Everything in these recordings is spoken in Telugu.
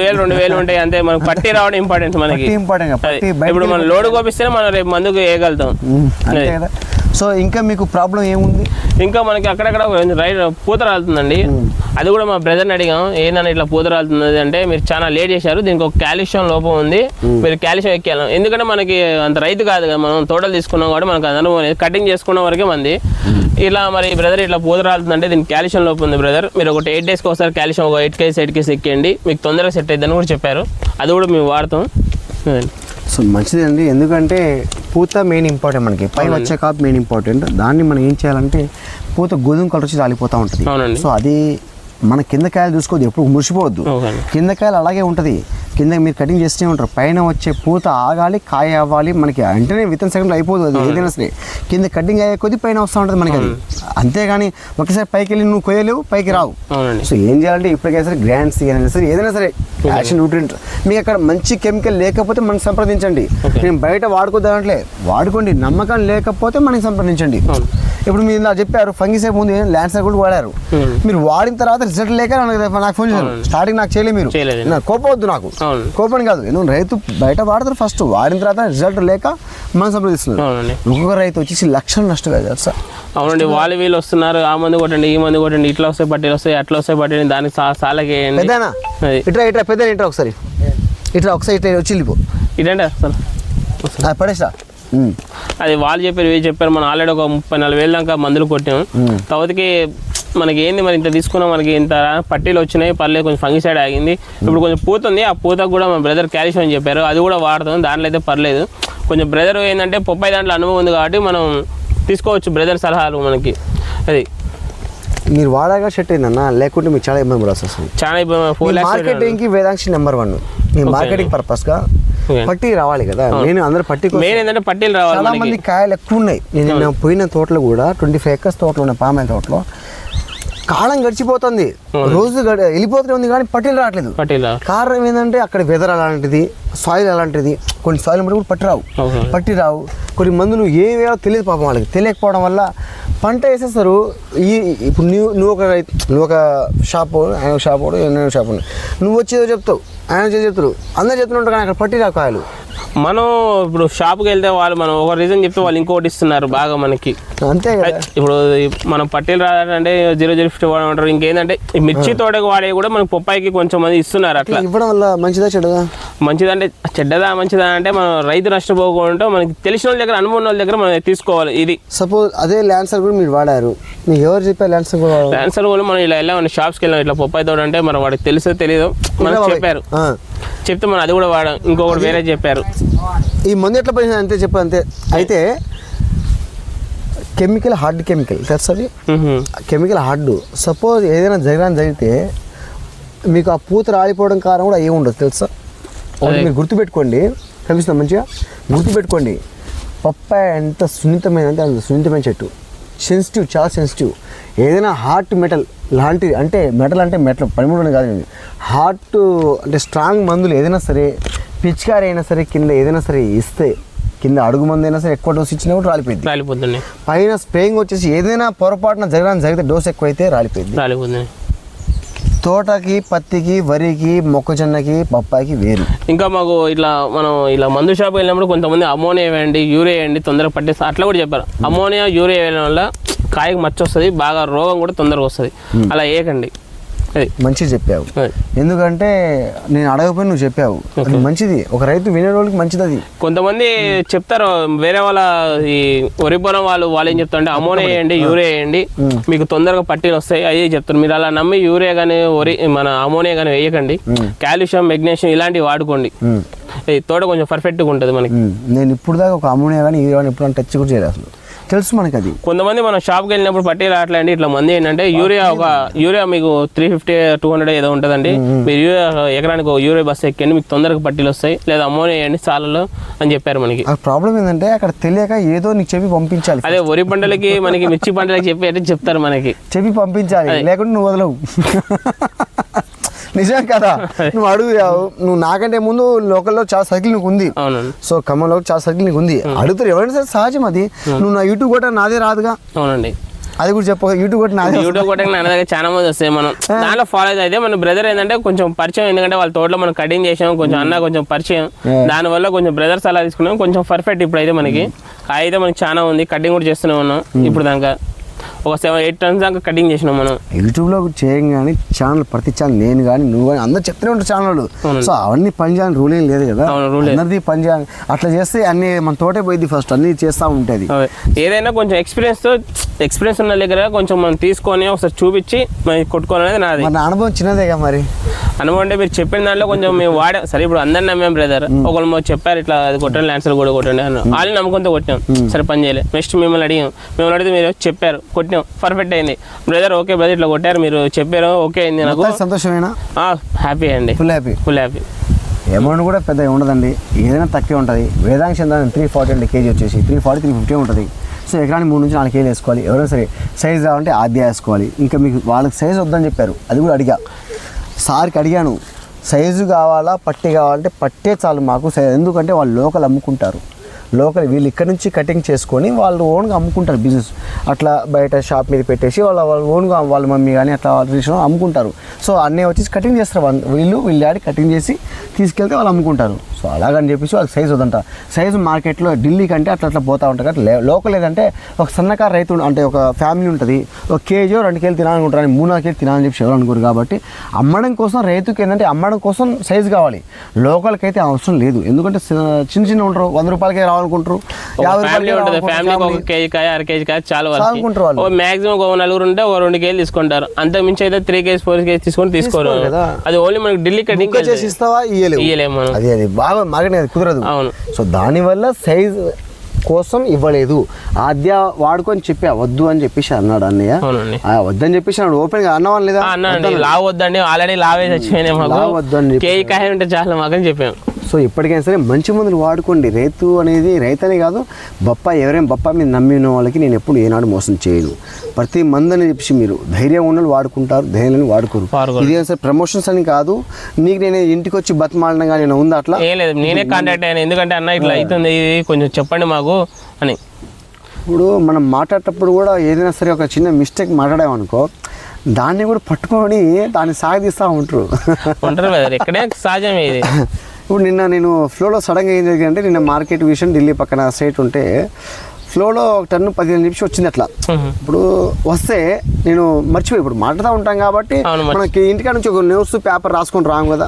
వేలు రెండు వేలు ఉంటాయి అంతే. మనకు పట్టి రావడం ఇంపార్టెంట్ మనకి. ఇంపార్టెంట్ ఇప్పుడు మనం లోడ్ కోపిస్తేనే మనం రేపు మందుకు వేయగలుగుతాం. సో ఇంకా మీకు ప్రాబ్లం ఏముంది? ఇంకా మనకి అక్కడక్కడ రైట్ పూత రాలుతుందండి అది కూడా మా బ్రదర్ని అడిగాం ఏంటన్నా ఇట్లా పూత రాలుతుంది అంటే మీరు చాలా లేట్ చేశారు దీనికి ఒక కాల్షియం లోపం ఉంది. మీరు కాల్షియం ఎక్కాలి ఎందుకంటే మనకి అంత రైతు కాదు కదా మనం తోటలు తీసుకున్నాం కాబట్టి మనకు అనుభవం లేదు. కటింగ్ చేసుకున్న వరకే మంది. ఇలా మరి బ్రదర్ ఇట్లా పూత రాలుతుందంటే దీనికి కాల్షియం లోపం ఉంది బ్రదర్. మీరు ఒకటి ఎయిట్ డేస్కి ఒకసారి కాల్షియం ఒక ఎయిట్ కేజీ ఎయిట్ కేజీ ఎక్కండి మీకు తొందరగా సెట్ అవుతుందని కూడా చెప్పారు. అది కూడా మేము వాడతాం. సో మంచిదండి ఎందుకంటే పూత మెయిన్ ఇంపార్టెంట్ మనకి. పైన వచ్చే కాపు మెయిన్ ఇంపార్టెంట్ దాన్ని మనం ఏం చేయాలంటే పూత గోధుమ కలర్ వచ్చి రాలిపోతూ ఉంటుంది. సో అది మన కింద కాయలు చూసుకోవద్దు ఎప్పుడు మురిసిపోవద్దు. కింద కాయలు అలాగే ఉంటుంది. కింద మీరు కటింగ్ చేస్తూనే ఉంటారు. పైన వచ్చే పూత ఆగాలి కాయ అవ్వాలి మనకి వెంటనే వితన్ సెకండ్లో అయిపోదు అది. ఏదైనా సరే. కింద కటింగ్ అయ్యే కొద్దీ పైన వస్తూ ఉంటుంది మనకి అది. అంతేగాని ఒకసారి పైకి వెళ్ళి నువ్వు కొయ్యలేవు పైకి రావు. సో ఏం చేయాలంటే ఇప్పటికైనా సరే గ్రాండ్స్ అయినా సరే ఏదైనా సరే యాక్షన్ న్యూట్రియంట్ మీకు అక్కడ మంచి కెమికల్ లేకపోతే మనం సంప్రదించండి. నేను బయట వాడుకోదాంట్లే వాడుకోండి. నమ్మకం లేకపోతే మనకి సంప్రదించండి. ఇప్పుడు మీరు నాకు చెప్పారు ఫంగిసే ముందు ల్యాండ్స్ కూడా వాడారు. మీరు వాడిన తర్వాత రిజల్ట్ లేక నాకు నాకు ఫోన్ చేశారు. స్టార్టింగ్ నాకు చేయలేదు మీరు. చేయలేదండి. నాకు. కోపం కాదు ఎందుకంటే రైతు బయట వాడతారు ఫస్ట్ వాడిన తర్వాత రిజల్ట్ లేక మనం సంప్రదిస్తున్నారు అవునండి ఒక్కొక్క రైతు వచ్చేసి లక్షలు నష్టం కదా సార్ అవునండి వాళ్ళు వీళ్ళు వస్తున్నారు ఆ మంది కొట్టండి ఈ మంది కొట్టండి ఇట్లా వస్తాయి పట్టీలు వస్తాయి అట్లా వస్తాయి పట్టీలు దానికి సా సాలకి వేయండి పెద్దనా అది ఇట్రా ఇట్రా పెద్ద ఇట్రా ఒకసారి ఇట్రా ఒకసారి ఇట్లా వచ్చి వెళ్ళిపో ఇదండి అసలు ఆ, పడేసా. అది వాళ్ళు చెప్పారు ఇవి చెప్పారు మనం ఆల్రెడీ ఒక ముప్పై నాలుగు వేలు దాకా మందులు కొట్టాం మ్మ్. తర్వాతకి మనకి ఏంది మరి ఇంత తీసుకున్నాం మనకి ఇంత పట్టీలు వచ్చినాయి పర్లేదు కొంచెం ఫంగిసైడ్ ఆగింది. ఇప్పుడు కొంచెం పూత ఉంది ఆ పూతకు కూడా మా బ్రదర్ క్యాల్షియం అని చెప్పారు. అది కూడా వాడతాం దాంట్లో అయితే పర్లేదు. కొంచెం బ్రదర్ ఏంటంటే పొప్పాయి దాంట్లో అనుభవం ఉంది కాబట్టి మనం తీసుకోవచ్చు బ్రదర్ సలహాలు మనకి. అది. మీరు వాడాగా సెట్ అయిందన్న లేకుంటే మీకు చాలా ఇబ్బంది వస్తుంది. చాలా ఫోర్ ల్యాక్స్ మార్కెటింగ్కి వేదాంక్షి నెంబర్ వన్ మీ మార్కెటింగ్ పర్పస్గా Okay. పట్టి రావాలి కదా. నేను అందరు పట్టి ఏంటంటే పట్టీలు రావాలి చాలా మంది కాయలు ఎక్కువ ఉన్నాయి. నేను నిన్న పోయిన తోటలు కూడా ట్వంటీ ఫైవ్ ఎకర్స్ తోటలు ఉన్నాయి పామాయిల్ తోటలో. కాలం గడిచిపోతుంది. రోజు ఉంది కానీ పట్టీలు రావట్లేదు. కారణం ఏంటంటే అక్కడ వెదర్ అలాంటిది సాయిల్ అలాంటిది కొన్ని సాయిల్ కూడా పట్టి రావు ఓకే. పట్టి రావు కొన్ని మందులు ఏ వేయాలో తెలియదు పాపం వాళ్ళకి. తెలియకపోవడం వల్ల పంట వేసేస్తారు. ఈ ఇప్పుడు నువ్వు నువ్వు ఒక రైతు నువ్వు ఒక షాప్ ఆయన ఒక షాప్ నేను షాప్ నువ్వు వచ్చేదో చెప్తావు. ఆయన చెప్తారు. అందరు చెప్తుంటారు కానీ అక్కడ పట్టి రావు కాయలు. మనం ఇప్పుడు షాప్కి వెళ్తే వాళ్ళు మనం ఒక రీజన్ చెప్తే వాళ్ళు ఇంకోటి ఇస్తున్నారు బాగా మనకి. అంతే ఇప్పుడు మనం పట్టీలు రాదంటే జీరో జీరో ఫిఫ్టీ వాడు అంటారు. ఇంకేంటంటే ఈ మిర్చి తోటకు వాడే కూడా మనకి పొప్పాయికి కొంచెం మంది ఇస్తున్నారు అట్లా. ఇవ్వడం వల్ల మంచిదా చెడుగా మంచిదంటే చెడ్డదా మంచిదా అంటే మనం రైతు నష్టపోకుండా మనకి తెలిసిన వాళ్ళ దగ్గర అనుభవం వాళ్ళ దగ్గర మనం తీసుకోవాలి ఇది. సపోజ్ అదే ల్యాన్సర్ కూడా మీరు వాడారు. మీకు ఎవరు చెప్పారు ల్యాన్సర్ కూడా? ఆన్సర్ కూడా మనం ఇలా వెళ్ళాం షాప్స్కి వెళ్ళాం ఇట్లా పొప్పాయి తోట అంటే మనం వాడికి తెలుసో తెలియదు మనకు. చెప్పారు. చెప్తే మనం అది కూడా వాడాం ఇంకొకటి వేరే చెప్పారు. ఈ మందు ఎట్లా పనిచేస్తుంది అంతే చెప్పు అంతే. అయితే కెమికల్ హార్డ్ కెమికల్ తెలుసు అది. Chemical hard. సపోజ్ ఏదైనా జరగని జరిగితే మీకు ఆ పూత రాలిపోవడం కారణం కూడా ఏమి ఉండదు తెలుసా? ఒకటి మీరు గుర్తుపెట్టుకోండి. కనిపిస్తుంది మంచిగా? గుర్తుపెట్టుకోండి. పప్పాయ ఎంత సున్నితమైన అంటే అంత సున్నితమైన చెట్టు. సెన్సిటివ్ చాలా సెన్సిటివ్ ఏదైనా హార్ట్ మెటల్ లాంటిది అంటే మెటల్ అంటే మెటల్ పనిముడు కాదు హార్ట్ అంటే స్ట్రాంగ్ మందులు ఏదైనా సరే పిచికారి అయినా సరే కింద ఏదైనా సరే ఇస్తే కింద అడుగు మందు అయినా సరే ఎక్కువ డోస్ ఇచ్చినా కూడా రాలిపోయింది రాలిపోతుంది పైన స్ప్రేయింగ్ వచ్చేసి ఏదైనా పొరపాటున జరగడానికి జరిగితే డోస్ ఎక్కువైతే రాలిపోయింది రాలిపోతుంది తోటకి పత్తికి వరికి మొక్కజొన్నకి పప్పాయికి వేరు. ఇంకా మాకు ఇట్లా మనం ఇలా మందు షాప్ వెళ్ళినప్పుడు కొంతమంది అమోనియా వేయండి యూరియా వేయండి తొందరగా పట్టేస్తా అట్లా కూడా చెప్పారు. అమోనియా యూరియా వేయడం వల్ల కాయకు మచ్చ వస్తుంది బాగా రోగం కూడా తొందరగా వస్తుంది. అలా వేయకండి. మంచిది చెప్పావు. ఎందుకంటే నేను అడగకపోయి నువ్వు చెప్పావు. అది మంచిది. ఒక రైతు వినే వాళ్ళకి మంచిది అది. కొంతమంది చెప్తారు వేరే వాళ్ళ ఈ వరి పొలం వాళ్ళు వాళ్ళు ఏం చెప్తారంటే అమోనియా వేయండి యూరియా వేయండి మీకు తొందరగా పట్టీలు వస్తాయి అదే చెప్తారు. మీరు అలా నమ్మి యూరియా కానీ వరి మన అమోనియా కానీ వేయకండి. కాల్షియం మెగ్నీషియం ఇలాంటివి వాడుకోండి. తోట కొంచెం పర్ఫెక్ట్గా ఉంటుంది మనకి. నేను ఇప్పుడు దాకా ఒక అమోనియా కానీ ఈ కానీ ఎప్పుడు టచ్ కూడా చేయలేదు అసలు. తెలుసు మనకి అది కొంతమంది మనం షాప్కి వెళ్ళినప్పుడు పట్టీలు రావట్లేండి ఇట్లా మంది ఏంటంటే యూరియా ఒక యూరియా మీకు త్రీ ఫిఫ్టీ టూ హండ్రెడ్ ఏదో ఉంటుందండి. మీరు యూరియా ఎకరానికి ఒక యూరియా బస్ ఎక్కండి మీకు తొందరగా పట్టీలు వస్తాయి. లేదా అమోనియా వేయండి చాలలో అని చెప్పారు మనకి. ఆ ప్రాబ్లం ఏంటంటే అక్కడ తెలియక ఏదో నీకు చెప్పి పంపించాలి అదే వరి పంటలకి మనకి మిర్చి పంటలకి చెప్పి అంటే చెప్తారు మనకి. చెప్పి పంపించాలి లేకుంటే నువ్వు వదలవు. నిజం కదా? నువ్వు అడుగు నువ్వు నాకంటే ముందు లోకల్లో చాలా సర్కిల్ నీకు ఉంది సో ఖమ్మంలో చాలా సర్కిల్ నీకు ఉంది అడుగుతారు ఎవరైనా సరే సహజం అది. నువ్వు నా యూట్యూబ్ కూడా నాదే రాదుగా? అవునండి. అది కూడా చెప్పు యూట్యూబ్ కూడా నాది యూట్యూబ్ కొట్టక నా దగ్గర చాలా మంది వస్తాయి మనం. దాంట్లో ఫాలో అయితే మన బ్రదర్ ఏంటంటే కొంచెం పరిచయం ఎందుకంటే వాళ్ళ తోటలో మనం కటింగ్ చేసాం కొంచెం అన్న కొంచెం పరిచయం. దాని వల్ల కొంచెం బ్రదర్ సలహా తీసుకున్నాం కొంచెం పర్ఫెక్ట్ ఇప్పుడు అయితే మనకి అయితే మనకి చాలా ఉంది. కటింగ్ కూడా చేస్తూనే ఉన్నాం ఇప్పుడు దాకా. ఒక సెవెన్ ఎయిట్ టన్స్ దాకా కటింగ్ చేసినాం మనం. యూట్యూబ్లో చేయం కానీ ఛానల్ ప్రతి ఛానల్ నేను కానీ నువ్వు కానీ అందరు చెప్తూనే ఉంటారు ఛానల్. సో అవన్నీ పని చేయాలని రూల్ ఏం లేదు కదా. అందరిది పని చేయాలి. అట్లా చేస్తే అన్ని మన తోటే పోయింది ఫస్ట్ అన్ని చేస్తూ ఉంటుంది. ఏదైనా కొంచెం experience తో ఎక్స్పీరియన్స్ ఉన్న దగ్గర కొంచెం మనం తీసుకొని ఒకసారి చూపించి మనం కొట్టుకోవాలనేది నాది. మన అనుభవం చిన్నదేగా మరి? అనుభవం అంటే మీరు చెప్పిన దాంట్లో కొంచెం మేము వాడాం సరే ఇప్పుడు అందరిని నమ్మాం బ్రదర్ ఒకళ్ళు చెప్పారు ఇట్లా అది కొట్టండి ల్యాన్సర్ కూడా కొట్టండి అని వాళ్ళు నమ్మకంతో కొట్టాం. సరే పని చేయలేదు నెక్స్ట్ మిమ్మల్ని అడిగాం. మిమ్మల్ని అడిగితే మీరు చెప్పారు. కొట్టాం. పర్ఫెక్ట్ అయింది. బ్రదర్ ఓకే బ్రదర్ ఇట్లా కొట్టారు. మీరు చెప్పారు. ఓకే అయింది నాకు. సంతోషమేనా? హ్యాపీ అండి. Full happy full happy amount కూడా పెద్దగా ఉండదండి. ఏదైనా తక్కువే ఉంటుంది. వేదాంశ త్రీ ఫార్టీ అంటే కేజీ వచ్చేసి త్రీ ఫార్టీ త్రీ ఫిఫ్టీ ఉంటుంది. సో ఎకరానికి మూడు నుంచి నాలుగు కేజీలు వేసుకోవాలి. ఎవరైనా సరే సైజ్ కావాలంటే ఆద్య వేసుకోవాలి. ఇంకా మీకు వాళ్ళకి సైజ్ వద్దని చెప్పారు. అది కూడా అడిగా. సార్కి అడిగాను సైజు కావాలా? పట్టి కావాలంటే పట్టే చాలు మాకు ఎందుకంటే వాళ్ళు లోకల్ అమ్ముకుంటారు. లోకల్ వీళ్ళు ఇక్కడ నుంచి కటింగ్ చేసుకొని వాళ్ళు ఓన్గా అమ్ముకుంటారు బిజినెస్. అట్లా బయట షాప్ మీద పెట్టేసి వాళ్ళ వాళ్ళ ఓన్గా వాళ్ళ మమ్మీ కానీ అట్లా వాళ్ళ రిలేషన్ అమ్ముకుంటారు. సో అన్నయ్య వచ్చేసి కటింగ్ చేస్తారు. వాళ్ళు వీళ్ళు వీళ్ళ డాడీ కటింగ్ చేసి తీసుకెళ్తే వాళ్ళు అమ్ముకుంటారు. సో అలాగని చెప్పేసి వాళ్ళకి సైజ్ వద్దంట. సైజు మార్కెట్లో ఢిల్లీ కంటే అట్లా అట్లా పోతా ఉంటారు. కాబట్టి లోకల్ ఏదంటే ఒక సన్నకారు రైతు అంటే ఒక ఫ్యామిలీ ఉంటుంది. ఒక కేజీ రెండు కేజీ తినాలనుకుంటారు అని మూడు నాలుగు కేజీ తినాలని చెప్పి ఎవరు అనుకోరు కాబట్టి అమ్మడం కోసం రైతుకి ఏంటంటే అమ్మడం కోసం సైజు కావాలి. లోకల్కి అయితే అవసరం లేదు. ఎందుకంటే చిన్న చిన్న ఉంటారు. వంద రూపాయలకే రావాలి యాభై ఫ్యామిలీ రూపాయలకే ఉంటుంది. ఫ్యామిలీకి ఒక కేజీ కాయ అర కేజీ కాయ చాలా మాక్సిమం ఒక నలుగురు ఉంటే ఒక రెండు కేజీ తీసుకుంటారు. అంతకు మించి అయితే త్రీ కేజీ ఫోర్ కేజీ తీసుకొని తీసుకోరు. అది ఓన్లీ మనకి ఢిల్లీ కటింగ్ చేసి ఇస్తావా? ఇయ్యలేము అది అది బాగా కుదరదు. అవును. సో దానివల్ల సైజ్ కోసం ఇవ్వలేదు. ఆద్య వాడుకొని చెప్పా వద్దు అని చెప్పేసి అన్నాడు అన్నయ్య. వద్దని చెప్పేసి అన్నాడు. ఓపెన్గా అన్నవాళ్ళు లేదా ఆ, అన్నానండి లావ్ వద్దండి. ఆల్రెడీ లావే చెప్పి. కేజీ కాయ ఉంటే చాలా మాకని చెప్పాం. సో ఇప్పటికైనా సరే మంచి మందులు వాడుకోండి. రైతు అనేది రైతనే కాదు బప్ప ఎవరైనా బప్ప మీద నమ్మిన వాళ్ళకి నేను ఎప్పుడు ఏనాడు మోసం చేయను. ప్రతి మందు అని చెప్పి మీరు ధైర్యం ఉన్నలు వాడుకుంటారు ధైర్యం వాడుకోరు. ఇది సరే ప్రమోషన్స్ అని కాదు నీకు నేను ఇంటికి వచ్చి కానీ నేను ఉందా అట్లా? లేదు నేనే కాంటాక్ట్ అయ్యాను ఎందుకంటే అన్న ఇట్లా అవుతుంది ఇది కొంచెం చెప్పండి మాకు అని. ఇప్పుడు మనం మాట్లాడేటప్పుడు కూడా ఏదైనా సరే ఒక చిన్న మిస్టేక్ మాట్లాడామనుకో దాన్ని కూడా పట్టుకొని దాన్ని సాగదీస్తూ ఉంటారు. ఉంటారు ఎక్కడే సహజమే ఇది. ఇప్పుడు నిన్న నేను ఫ్లోలో సడన్గా ఏం జరిగిందంటే నిన్న మార్కెట్ విషయం ఢిల్లీ పక్కన సైట్ ఉంటే ఫ్లోలో ఒక టన్ను పదిహేను నిమిషం వచ్చింది అట్లా. ఇప్పుడు వస్తే నేను మర్చిపోయి ఇప్పుడు మాట్లాడుతూ ఉంటాం కాబట్టి మనకి ఇంటికాడ నుంచి ఒక న్యూస్ పేపర్ రాసుకొని రాము కదా.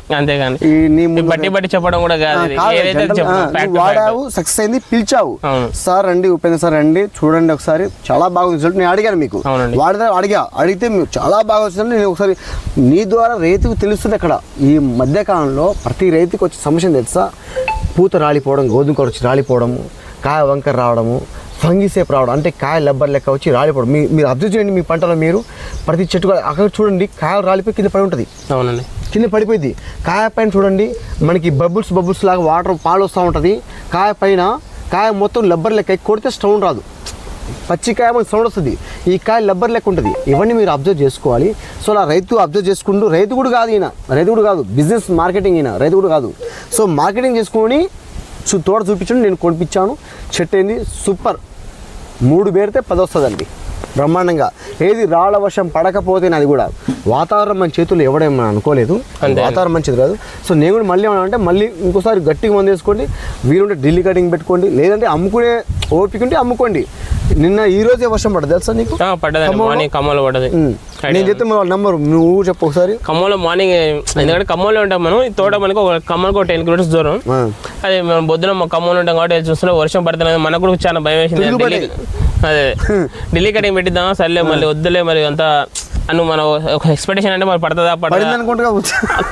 బట్టి బట్టి చెప్పడం కూడా. వాడావు సక్సెస్ అయింది పిలిచావు. సార్ రండి ఉపేంద్ర సార్ రండి చూడండి ఒకసారి. చాలా బాగుంది రిజల్ట్ నేను అడిగాను మీకు. వాడిదా అడిగా. అడిగితే చాలా బాగా వచ్చిందని నేను ఒకసారి నీ ద్వారా రైతుకు తెలుస్తుంది అక్కడ. ఈ మధ్యకాలంలో ప్రతి రైతుకు వచ్చే సమస్య తెలుసా? పూత రాలిపోవడం గోధుమ కూర వచ్చి రాలిపోవడము కాయ వంకర రావడము ఫంగిసేపు రావడం అంటే కాయ లబ్బర్ లెక్క వచ్చి రాలిపోవడం. మీ మీరు అబ్జర్వ్ చేయండి మీ పంటలో మీరు. ప్రతి చెట్టు కూడా అక్కడ చూడండి కాయలు రాలిపోయి కింద పడి ఉంటుంది. అవునండి. కింద పడిపోయింది కాయ పైన చూడండి మనకి బబుల్స్ బబుల్స్ లాగా వాటర్ పాలు వస్తూ ఉంటుంది. కాయ పైన కాయ మొత్తం లబ్బర్ లెక్క కొడితే సౌండ్ రాదు. పచ్చి కాయ మనకి సౌండ్ వస్తుంది. ఈ కాయ లబ్బర్ లెక్క ఉంటుంది. ఇవన్నీ మీరు అబ్జర్వ్ చేసుకోవాలి. సో అలా రైతు అబ్జర్వ్ చేసుకుంటూ రైతు కూడా కాదు ఈయన. రైతు కూడా కాదు. బిజినెస్ మార్కెటింగ్ ఈయన. రైతు కూడా కాదు. సో మార్కెటింగ్ చేసుకొని చూ- తోట చూపించండి నేను కొనిపించాను. చెట్టు ఏంది? సూపర్. మూడు పేరితే పది వస్తుందండి బ్రహ్మాండంగా. ఏది రాళ్ళ వర్షం పడకపోతే అది కూడా. వాతావరణం మన చేతుల్లో ఎవడేమో అనుకోలేదు. వాతావరణం మంచిది కాదు. సో నేను కూడా మళ్ళీ ఏమన్నా అంటే మళ్ళీ ఇంకోసారి గట్టిగా మంది వేసుకోండి. వీలుంటే ఢిల్లీ కటింగ్ పెట్టుకోండి. లేదంటే అమ్ముకునే ఓపిక ఉంటే అమ్ముకోండి. నిన్న ఈ రోజే వర్షం పడదు తెలుసా నీకు? మార్నింగ్ ఖమ్మంలో పడ్డది. ఉమ్. నేను చెప్తే వాళ్ళ నంబర్ నువ్వు చెప్పు ఒకసారి. ఖమ్మంలో మార్నింగ్ ఎందుకంటే ఖమ్మంలో ఉంటాం మనం. తోట మనకు ఒక టెన్ కిలోమీటర్స్ దూరం. అదే మనం పొద్దున మా ఖమ్మంలో ఉంటాం కాబట్టి చూస్తున్నా వర్షం పడుతున్నది. మనకు కూడా చాలా భయం వేసింది. అదే. ఢిల్లీ కటింగ్ పెట్టిద్దాం సర్లే మళ్ళీ వద్దులే మరి అంత అను మన ఒక ఎక్స్పెక్టేషన్ అంటే మరి పడుతుందా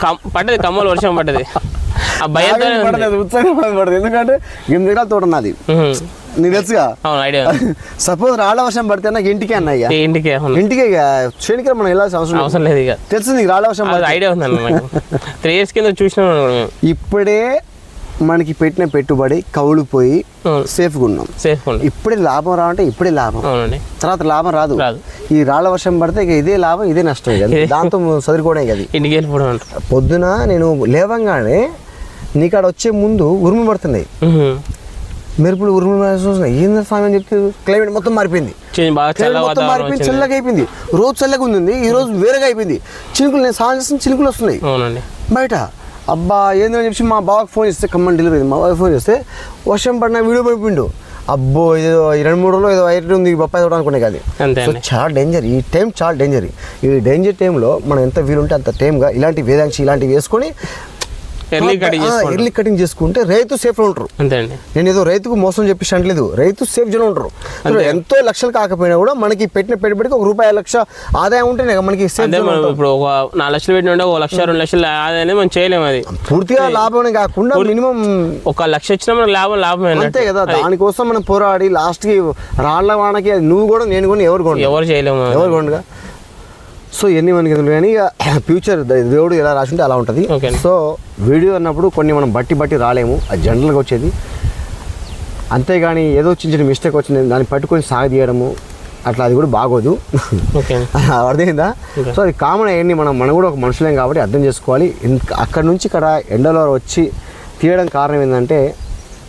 కమ్- పడ్డది ఖమ్మంలో వర్షం పడ్డది. ఆ భయంతో ఉత్సాహంగా పడదు ఎందుకంటే ఎకరాల తోట నాది. నీకు తెలుసుగా? అవును ఐడియా సపోజ్ రాళ్ళ వర్షం పడితే నాకు ఇంటికే అన్నయ్య. ఇంటికి అవును. ఇంటికే ఇక. చేనికి మనం వెళ్ళాల్సిన అవసరం. అవసరం లేదు ఇక. తెలుసు నీకు రాళ్ళ వర్షం. ఐడియా నాకు. త్రీ ఇయర్స్ కింద చూసినాం ఇప్పుడే మనకి పెట్టిన పెట్టుబడి కౌలు పోయి అవును. సేఫ్గా ఉన్నాం సేఫ్ ఉండి ఇప్పుడే లాభం రావంటే ఇప్పుడే లాభం. తర్వాత లాభం రాదు. ఈ రాళ్ళ వర్షం పడితే ఇక ఇదే లాభం ఇదే నష్టం. దాంతో చదువుకోవడం అది. పొద్దున నేను లేవంగానే నీకాడ వచ్చే ముందు ఉరుములు పడుతున్నాయి. మెరుపులు ఉరుములు చూస్తున్నాయి ఏంది స్వామి అని చెప్తే క్లైమేట్ మొత్తం మారిపోయింది. మొత్తం మారిపోయింది చల్లగా అయిపోయింది రోజు చల్లగా ఉంది ఈ రోజు వేరేగా అయిపోయింది. చినుకులు నేను స్నానం చేసిన చినుకులు వస్తున్నాయి. బయట అబ్బా ఏందని చెప్పి మా బావకు ఫోన్ చేస్తే కమ్మని డెలివరీ మా బావ ఫోన్ చేస్తే వర్షం పడిన వీడియో పంపిండు. అబ్బో ఏదో రెండు మూడు రోజులు ఏదో వైరట్ ఉంది బొప్పాయి తోట అనుకునే కాదు. సో చాలా డేంజర్ ఈ టైం చాలా డేంజర్ ఈ డేంజర్ టైంలో మనం ఎంత వీలుంటే అంత టైంగా ఇలాంటి వేదాంశి ఇలాంటివి వేసుకొని ఎర్లీ కటింగ్ ఎర్లీ కటింగ్ చేసుకుంటే రైతు సేఫ్లో ఉంటారు. అంతే అండి. నేను ఏదో రైతుకు మోసం చెప్పేసి అనట్లేదు రైతు సేఫ్ జన ఉంటారు. ఎంతో లక్షలు కాకపోయినా కూడా మనకి పెట్టిన పెట్టుబడికి ఒక రూపాయి లక్ష ఆదాయం ఉంటేనే కదా మనకి ఇప్పుడు ఒక నాలుగు లక్షలు పెట్టి ఉంటే ఒక లక్ష రెండు లక్షలు అనేది మనం చేయలేము అది. పూర్తిగా లాభమే కాకుండా మినిమం ఒక లక్ష వచ్చినా మనకు లాభం లాభమే అంతే. కదా. దానికోసం మనం పోరాడి లాస్ట్కి రాళ్ళ వానకి నువ్వు కూడా నేను కూడా ఎవరు కూడా ఎవరు చేయలేము. ఎవరు కొండగా సో ఎన్ని మనకి కానీ ఇక ఫ్యూచర్ దేవుడు ఎలా రాసింటే అలా ఉంటుంది. సో వీడియో అన్నప్పుడు కొన్ని మనం బట్టి బట్టి రాలేము. అది జనరల్గా వచ్చేది. అంతేగాని ఏదో చిన్న చిన్న మిస్టేక్ వచ్చింది దాన్ని పట్టుకొని సాగదీయడము అట్లా అది కూడా బాగోదు. అర్థమైందా. సో అది కామన్ అయ్యింది మనం మనం కూడా ఒక మనుషులేం కాబట్టి అర్థం చేసుకోవాలి. అక్కడ నుంచి ఇక్కడ ఎండలో వచ్చి తీయడం కారణం ఏంటంటే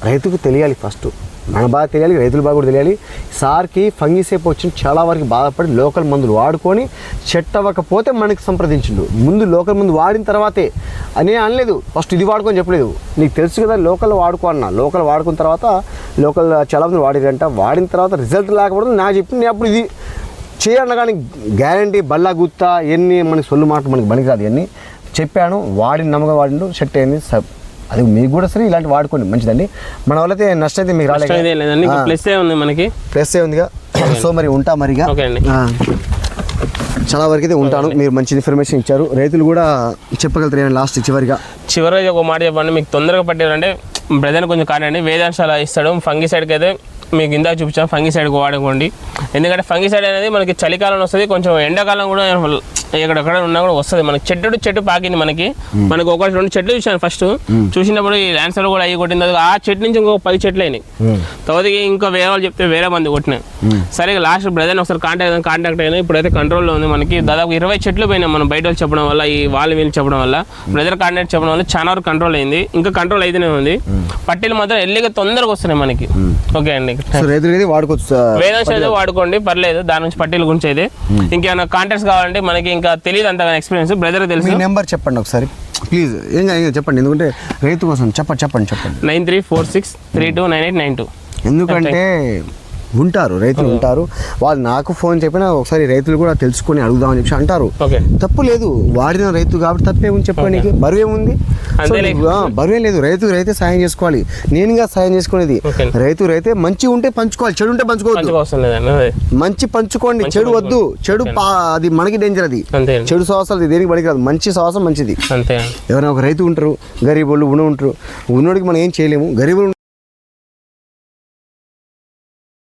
రైతుకు తెలియాలి ఫస్ట్ మన బాగా తెలియాలి రైతులు బాగా కూడా తెలియాలి. సార్కి ఫంగిసేపు వచ్చి చాలా వరకు బాధపడి లోకల్ మందులు వాడుకొని చెట్టు అవ్వకపోతే మనకి సంప్రదించిండు. ముందు లోకల్ మందు వాడిన తర్వాతే. అని అనలేదు. ఫస్ట్ ఇది వాడుకొని చెప్పలేదు. నీకు తెలుసు కదా లోకల్ వాడుకో అన్న. లోకల్ వాడుకున్న తర్వాత లోకల్ చాలా మంది వాడిరంట వాడిన తర్వాత రిజల్ట్ లేకపోతే నాకు చెప్పింది. నేను అప్పుడు ఇది చేయన్న కానీ గ్యారంటీ బల్లా గుత్త ఎన్ని మనకి సొల్లు మాట మనకి పనికి రాదు ఇవన్నీ చెప్పాను వాడిన నమ్మకం వాడిండు సెట్ అయింది అది మీకు కూడా సరే ఇలాంటి వాడుకోండి. మంచిదండి. మన వాళ్ళైతే నష్టం అయితే మీకు ఇంకా ప్లస్ ఏ ఉంది మనకి. ప్లస్ ఏ ఉందిగా సో మరి ఉంటా మరిగా. చాలా వరకు అయితే ఉంటాను మీరు మంచి ఇన్ఫర్మేషన్ ఇచ్చారు. రైతులు కూడా చెప్పగలుగుతారు లాస్ట్ చివరిగా? చివరిగా ఒక మాట చెప్పండి. మీకు తొందరగా పట్టారంటే బ్రదర్ కొంచెం కానివ్వండి. వేదాంశాలు ఇస్తాడు ఫంగి సైడ్కి అయితే మీకు ఇందాక చూపించాను. ఫంగి సైడ్కి వాడుకోండి. ఎందుకంటే ఫంగి సైడ్ అనేది మనకి చలికాలం వస్తుంది. కొంచెం ఎండాకాలం కూడా ఎక్కడెక్కడ ఉన్నా కూడా వస్తుంది. మనకి చెట్టు చెట్టు పాకింది మనకి. మనకి ఒక రెండు చెట్లు చూసాను ఫస్ట్ చూసినప్పుడు ఈ ల్యాన్సర్ కూడా అయ్యి కొట్టింది. ఆ చెట్టు నుంచి ఇంకొక పది చెట్లు అయినాయి. తర్వాత ఇంకా వేరే వాళ్ళు చెప్తే వేరే మంది కొట్టినాయి. సరే లాస్ట్ బ్రదర్ ఒకసారి కాంటాక్ట్ కాంటాక్ట్ అయినా ఇప్పుడైతే కంట్రోల్లో ఉంది మనకి. దాదాపు ఇరవై చెట్లు పోయినాయి మనం బయట వాళ్ళు చెప్పడం వల్ల ఈ వాళ్ళు వీళ్ళు చెప్పడం వల్ల. బ్రదర్ కాంటాక్ట్ చెప్పడం వల్ల చాలా వరకు కంట్రోల్ అయింది. ఇంకా కంట్రోల్ అయితేనే ఉంది. పట్టీలు మాత్రం ఎల్లిగా తొందరగా వస్తున్నాయి మనకి. ఓకే అండి. వాడుకోవచ్చు. వేదాంశ వాడుకోండి పర్లేదు. దాని నుంచి పట్టీల గురించి అయితే. ఇంకేమైనా కాంటాక్ట్స్ కావాలంటే మనకి ఇంకా తెలియదు అంతగా ఎక్స్పీరియన్స్ బ్రదర్ తెలుసు. మీ నెంబర్ చెప్పండి ఒకసారి. ప్లీజ్ ఏం చెప్పండి? ఎందుకంటే రైతు కోసం చెప్పండి చెప్పండి చెప్పండి. Nine three four six three two nine eight nine two. ఎందుకంటే ఉంటారు రైతులు ఉంటారు. వాళ్ళు నాకు ఫోన్ చెప్పినా ఒకసారి రైతులు కూడా తెలుసుకొని అడుగుదామని చెప్పి అంటారు. తప్పు లేదు వాడిన రైతు కాబట్టి తప్పే ఉంది చెప్పడానికి బరువు ఏముంది బరువే లేదు. రైతు రైతే సాయం చేసుకోవాలి. నేనుగా సాయం చేసుకునేది. రైతు రైతే మంచి ఉంటే పంచుకోవాలి చెడు ఉంటే పంచుకోవద్దు. మంచి పంచుకోండి చెడు వద్దు. చెడు అది మనకి డేంజర్ అది. చెడు సాహసాలు దేనికి పనికిరాదు. మంచి సాహసం మంచిది. ఎవరైనా ఒక రైతు ఉంటారు గరీబ్ వాళ్ళు ఉన్న ఉంటారు. ఉన్నోడికి మనం ఏం చేయలేము. గరీబులు